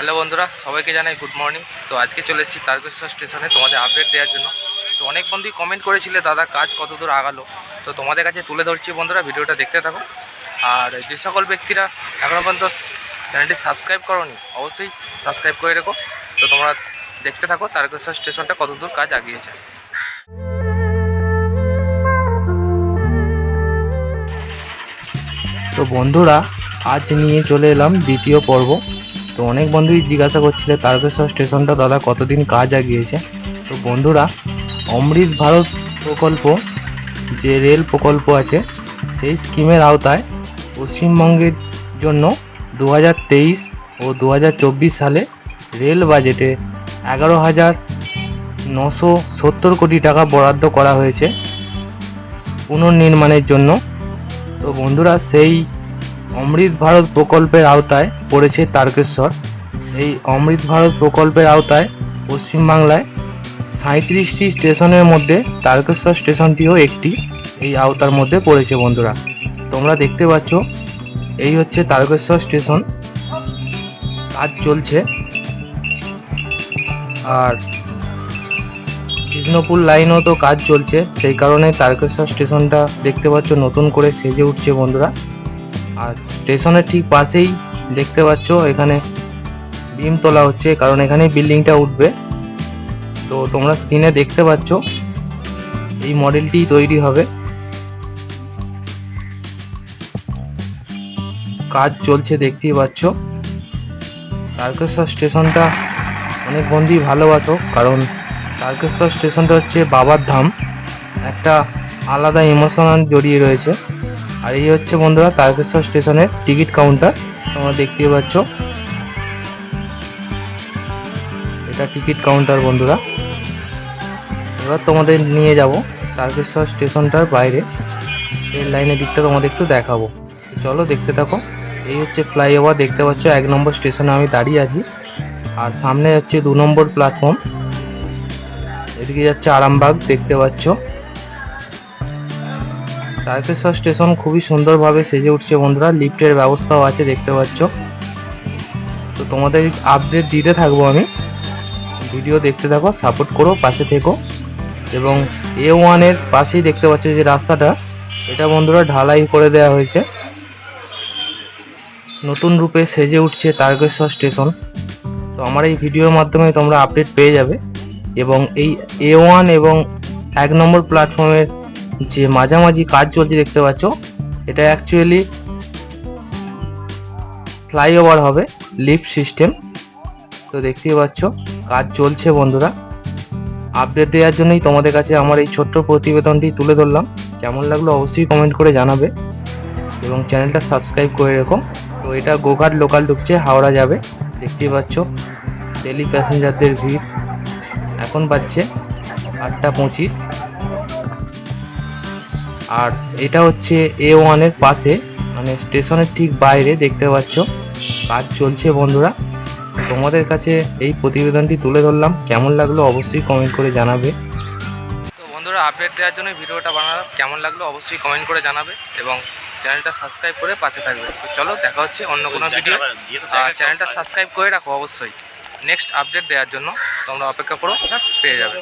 Hello বন্ধুরা, সবাইকে জানাই গুড মর্নিং তো আজকে চলে এসেছি তারকেশ্বর স্টেশনে তোমাদের আপডেট দেওয়ার জন্য। তো অনেক বন্ধুই কমেন্ট করেছিলে, দাদা, কাজ কত দূর আগালো? তো তোমাদের কাছে তুলে ধরছি বন্ধুরা, ভিডিওটা দেখতে থাকো। আর যে সকল ব্যক্তিরা এখনও পর্যন্ত চ্যানেলটি সাবস্ক্রাইব করোনি, অবশ্যই সাবস্ক্রাইব করে রেখো। তো তোমরা দেখতে থাকো তারকেশ্বর স্টেশনটা কত দূর কাজ আগিয়েছে। তো বন্ধুরা, আজ নিয়ে চলে এলাম দ্বিতীয় পর্ব। তো অনেক বন্ধুই জিজ্ঞাসা করছিলে, তারকেশ্বর স্টেশনটা দাদা কতদিন কাজ আগিয়েছে? তো বন্ধুরা, অমৃত ভারত প্রকল্প যে রেল প্রকল্প আছে, সেই স্কিমের আওতায় পশ্চিমবঙ্গের জন্য দু হাজার তেইশ ও দু হাজার চব্বিশ সালে রেল বাজেটে এগারো হাজার নশো সত্তর কোটি টাকা বরাদ্দ করা হয়েছে পুনর্নির্মাণের জন্য। তো বন্ধুরা, সেই অমৃত ভারত প্রকল্পের আওতায় পড়েছে তারকেশ্বর। এই অমৃত ভারত প্রকল্পের আওতায় পশ্চিমবাংলায় সাঁত্রিশটি স্টেশনের মধ্যে তারকেশ্বর স্টেশনটিও একটি। এই আওতার মধ্যে পড়েছে বন্ধুরা। তোমরা দেখতে পাচ্ছ, এই হচ্ছে তারকেশ্বর স্টেশন। কাজ চলছে। আর কৃষ্ণপুর লাইনও তো কাজ চলছে। সেই কারণে তারকেশ্বর স্টেশনটা দেখতে পাচ্ছ, নতুন করে সেজে উঠছে বন্ধুরা। আর স্টেশনের ঠিক পাশেই দেখতে পাচ্ছ, এখানে বিম তোলা হচ্ছে, কারণ এখানে বিল্ডিংটা উঠবে। তো তোমরা স্ক্রিনে দেখতে পাচ্ছ, এই মডেলটি তৈরি হবে। কাজ চলছে, দেখতেই পাচ্ছ। তারকেশ্বর স্টেশনটা অনেক বন্ধুই ভালোবাসো, কারণ তারকেশ্বর স্টেশনটা হচ্ছে বাবার ধাম। একটা আলাদা ইমোশনাল জড়িয়ে রয়েছে। আর এই হচ্ছে বন্ধুরা তারকেশ্বর স্টেশনের টিকিট কাউন্টার, তোমরা দেখতে পাচ্ছ। এটা টিকিট কাউন্টার বন্ধুরা। এবার তোমাদের নিয়ে যাব তারকেশ্বর স্টেশনটার বাইরে। রেল লাইনের দিকটা তোমাদের একটু দেখাবো। চলো দেখতে থাকো। এই হচ্ছে ফ্লাইওভার, দেখতে পাচ্ছ এক নম্বর স্টেশনে আমি দাঁড়িয়ে আছি। আর সামনে হচ্ছে দু নম্বর প্ল্যাটফর্ম। এদিকে যাচ্ছে আরামবাগ, দেখতে পাচ্ছ। তারকেশ্বর স্টেশন খুবই সুন্দরভাবে সেজে উঠছে বন্ধুরা, লিফটের ব্যবস্থাও আছে, দেখতে পাচ্ছ। তো তোমাদের আপডেট দিতে থাকব আমি। ভিডিও দেখতে থাকো সাপোর্ট করো, পাশে থেকো। এবং এ ওয়ানের পাশেই দেখতে পাচ্ছ যে রাস্তাটা, এটা বন্ধুরা ঢালাই করে দেওয়া হয়েছে। নতুন রূপে সেজে উঠছে তারকেশ্বর স্টেশন। তো আমার এই ভিডিওর মাধ্যমে তোমরা আপডেট পেয়ে যাবে। এবং এই এ ওয়ান এবং এক নম্বর প্ল্যাটফর্মের যে মাঝামাঝি কাজ চলছে দেখতে পাচ্ছ, এটা অ্যাকচুয়ালি ফ্লাইওভার হবে লিফট সিস্টেম তো দেখতেই পাচ্ছ, কাজ চলছে বন্ধুরা। আপডেট দেওয়ার জন্যই তোমাদের কাছে আমার এই ছোট্ট প্রতিবেদনটি তুলে ধরলাম। কেমন লাগল অবশ্যই কমেন্ট করে জানাবে। এবং চ্যানেলটা সাবস্ক্রাইব করে রেখো। তো এটা গোঘাট লোকাল ঢুকছে, হাওড়া যাবে। দেখতেই পাচ্ছ ডেলি প্যাসেঞ্জারদের ভিড়। এখন বাজছে আটটা পঁচিশ। আর এটা হচ্ছে এ ওয়ানের পাশে মানে স্টেশনের ঠিক বাইরে দেখতে পাচ্ছ। কাজ চলছে বন্ধুরা। তোমাদের কাছে এই প্রতিবেদনটি তুলে ধরলাম। কেমন লাগল অবশ্যই কমেন্ট করে জানাবে। তো বন্ধুরা আপডেট দেওয়ার জন্য ভিডিওটা বানালাম। কেমন লাগল অবশ্যই কমেন্ট করে জানাবে এবং চ্যানেলটা সাবস্ক্রাইব করে পাশে থাকবে। তো চলো দেখা হচ্ছে অন্য কোনো ভিডিও আর চ্যানেলটা সাবস্ক্রাইব করে রাখো অবশ্যই। নেক্সট আপডেট দেওয়ার জন্য তোমরা অপেক্ষা করো পেয়ে যাবে।